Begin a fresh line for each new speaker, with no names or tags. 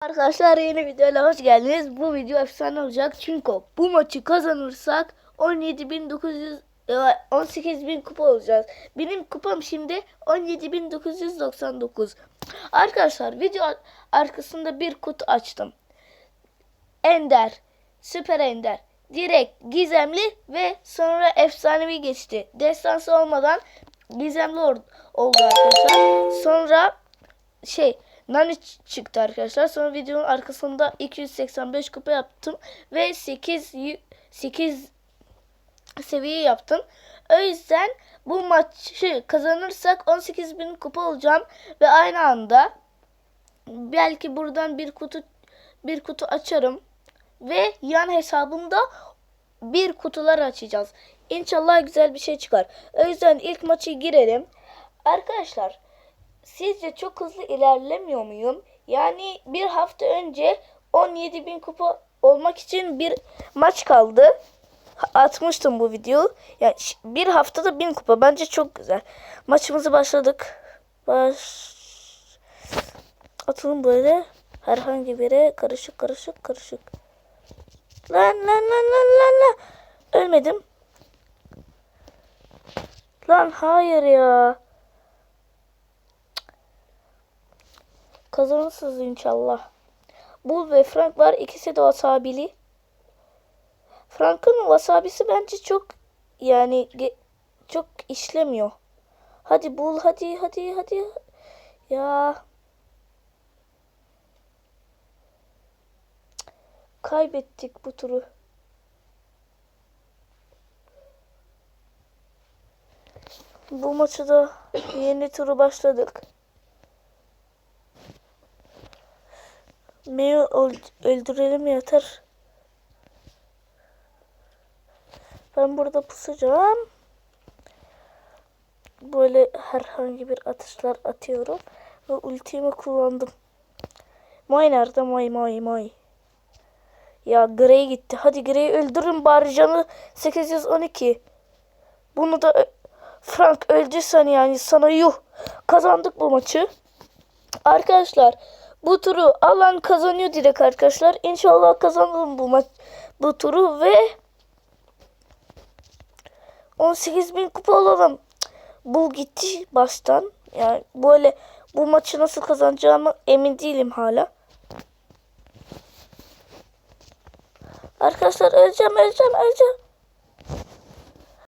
Arkadaşlar yeni videoyla hoş geldiniz. Bu video efsane olacak çünkü bu maçı kazanırsak 17.900 e, 18.000 kupa olacağız. Benim kupam şimdi 17.999. Arkadaşlar video arkasında bir kutu açtım. Ender, süper ender, direkt gizemli ve sonra efsanevi geçti. Destansı olmadan gizemli oldu arkadaşlar. Sonra şey Nani çıktı arkadaşlar. Sonra videonun arkasında 285 kupa yaptım ve 8 y- 8 seviye yaptım. O yüzden bu maçı kazanırsak 18.000 kupa olacağım ve aynı anda belki buradan bir kutu bir kutu açarım ve yan hesabımda bir kutular açacağız. İnşallah güzel bir şey çıkar. O yüzden ilk maçı girelim. Arkadaşlar Sizce çok hızlı ilerlemiyor muyum? Yani bir hafta önce 17 bin kupa olmak için bir maç kaldı. Atmıştım bu videoyu. Yani bir haftada bin kupa. Bence çok güzel. Maçımızı başladık. Baş... Atalım böyle. Herhangi biri karışık karışık karışık. Lan lan lan lan lan lan. Ölmedim. Lan hayır ya. Kazanırsınız inşallah. Bull ve Frank var. İkisi de wasabili. Frank'ın wasabisi bence çok yani çok işlemiyor. Hadi Bull hadi hadi hadi. Ya. Kaybettik bu turu. Bu maçı da yeni turu başladık. Öl- öldürelim yeter. Ben burada pusacağım. Böyle herhangi bir atışlar atıyorum. Ve ultimi kullandım. Moy nerede? Moy moy moy. Ya Grey gitti. Hadi Grey'i öldürün bari canı 812. Bunu da Frank öldüysen yani sana yuh. Kazandık bu maçı. Arkadaşlar bu turu alan kazanıyor direkt arkadaşlar. İnşallah kazanalım bu maç bu turu ve 18.000 kupa olalım. Bu gitti baştan. Yani böyle bu maçı nasıl kazanacağımı emin değilim hala. Arkadaşlar öleceğim öleceğim öleceğim.